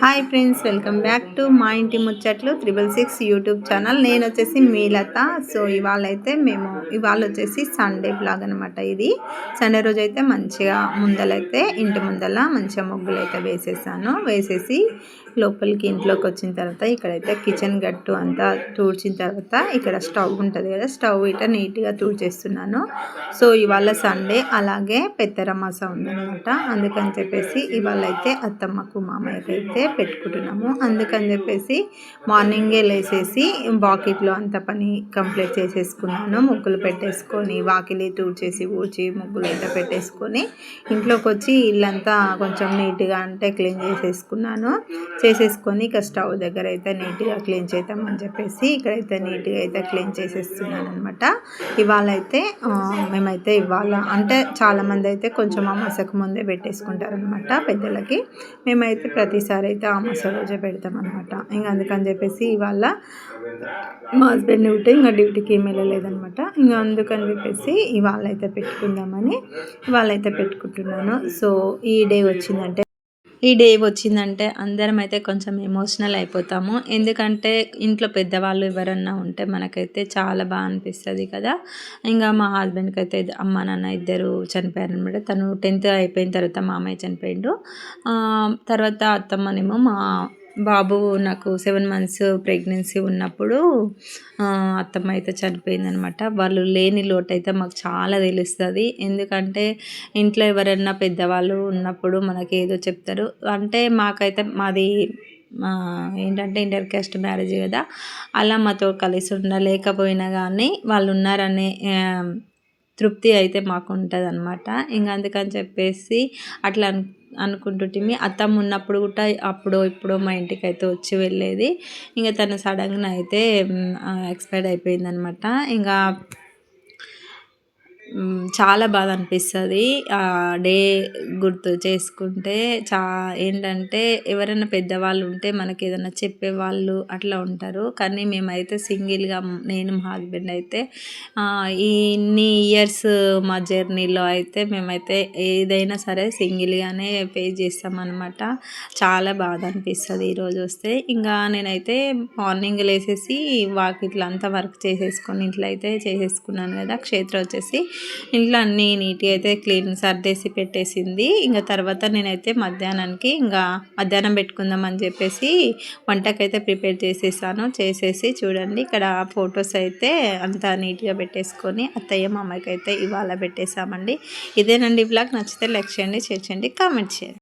Hi friends welcome back to మా ఇంటి ముచ్చట్లు త్రిబుల్ సిక్స్ యూట్యూబ్ ఛానల్. నేను వచ్చేసి మీలత. సో ఇవాళ అయితే మేము ఇవాళ వచ్చేసి సండే బ్లాగ్ అనమాట ఇది. సండే రోజు అయితే మంచిగా ముందలైతే ఇంటి ముందల మంచిగా ముగ్గులు అయితే వేసేసాను. వేసేసి లోపలికి ఇంట్లోకి వచ్చిన తర్వాత ఇక్కడైతే కిచెన్ గట్టు అంతా తూడ్చిన తర్వాత ఇక్కడ స్టవ్ ఉంటుంది కదా స్టవ్ ఇట నీట్గా తుడిచేస్తున్నాను. సో ఇవాళ సండే అలాగే పెత్తరమాస ఉందన్నమాట అందుకని చెప్పేసి ఇవాళ అయితే అత్తమ్మకు మామయ్యకి అయితే పెట్టుకుంటున్నాము. అందుకని చెప్పేసి మార్నింగే లేసేసి బాకెట్లో అంత పని కంప్లీట్ చేసేసుకున్నాను. ముగ్గులు పెట్టేసుకొని వాకిలి తుడిచేసి ఊడ్చి ముగ్గులు అయితే పెట్టేసుకొని ఇంట్లోకి వచ్చి ఇల్లంతా కొంచెం నీట్గా అంటే క్లీన్ చేసేసుకున్నాను. చేసేసుకొని ఇక స్టవ్ దగ్గర అయితే నీట్గా క్లీన్ చేద్దామని చెప్పేసి ఇక్కడైతే నీట్గా అయితే క్లీన్ చేసేస్తున్నాను అనమాట ఇవాళ అయితే మేమైతే ఇవాళ అంటే చాలామంది అయితే కొంచెం అమాసకు ముందే పెట్టేసుకుంటారనమాట పెద్దలకి. మేమైతే ప్రతిసారి అయితే అమాస రోజే పెడతాం అనమాట ఇంకా అందుకని చెప్పేసి ఇవాళ మా హస్బెండ్ డ్యూటీ ఇంకా డ్యూటీకి ఏం వెళ్ళలేదనమాట ఇంకా అందుకని చెప్పేసి ఇవాళ అయితే పెట్టుకుందామని ఇవాళ అయితే పెట్టుకుంటున్నాను. సో ఈ డే వచ్చిందంటే ఈ డే వచ్చిందంటే అందరం అయితే కొంచెం ఎమోషనల్ అయిపోతాము. ఎందుకంటే ఇంట్లో పెద్దవాళ్ళు ఎవరన్నా ఉంటే మనకైతే చాలా బాగా అనిపిస్తుంది కదా. ఇంకా మా హస్బెండ్కి అయితే అమ్మ నాన్న ఇద్దరు చనిపోయారు అనమాట తను టెన్త్ అయిపోయిన తర్వాత మామయ్య చనిపోయిండు తర్వాత అత్తమ్మనేమో మా బాబు నాకు సెవెన్ మంత్స్ ప్రెగ్నెన్సీ ఉన్నప్పుడు అత్తమ్మ అయితే చనిపోయిందనమాట వాళ్ళు లేని లోటు అయితే మాకు చాలా తెలుస్తుంది. ఎందుకంటే ఇంట్లో ఎవరైనా పెద్దవాళ్ళు ఉన్నప్పుడు మనకి ఏదో చెప్తారు. అంటే మాకైతే మాది ఏంటంటే ఇంటర్ క్యాస్ట్ మ్యారేజ్ కదా. అలా మాతో కలిసి ఉండలేకపోయినా కానీ వాళ్ళు ఉన్నారనే తృప్తి అయితే మాకు ఉంటుంది అనమాట ఇంకా అందుకని చెప్పేసి అట్లా అనుకుంటుంటిమి అత్తమ్మ ఉన్నప్పుడు కూడా అప్పుడు ఇప్పుడు మా ఇంటికి అయితే వచ్చి వెళ్ళేది. ఇంకా తను సడన్గా అయితే ఎక్స్పైర్డ్ అయిపోయిందనమాట. ఇంకా చాలా బాధ అనిపిస్తుంది ఆ డే గుర్తు చేసుకుంటే చా ఏంటంటే ఎవరైనా పెద్దవాళ్ళు ఉంటే మనకి ఏదైనా చెప్పేవాళ్ళు అట్లా ఉంటారు. కానీ మేమైతే సింగిల్గా నేను మా హస్బెండ్ అయితే ఇన్ని ఇయర్స్ మా జర్నీలో అయితే మేమైతే ఏదైనా సరే సింగిల్గానే పే చేస్తామన్నమాట. చాలా బాధ అనిపిస్తుంది ఈరోజు వస్తే. ఇంకా నేనైతే మార్నింగ్ లేసేసి వాకిట్లంతా వర్క్ చేసేసుకొని ఇంట్లో అయితే చేసేసుకున్నాను కదా క్షేత్రం వచ్చేసి. ఇంట్లో అన్నీ నీట్గా అయితే క్లీన్ సర్దేసి పెట్టేసింది. ఇంకా తర్వాత నేనైతే మధ్యాహ్నానికి ఇంకా మధ్యాహ్నం పెట్టుకుందాం అని చెప్పేసి వంటకైతే ప్రిపేర్ చేసేసాను. చేసేసి చూడండి ఇక్కడ ఫొటోస్ అయితే అంతా నీట్గా పెట్టేసుకొని అత్తయ్య మామయ్యకి అయితే ఇవాళ పెట్టేసామండి ఇదేనండి బ్లాగ్. నచ్చితే లైక్ చేయండి చేయండి కామెంట్ చేయండి.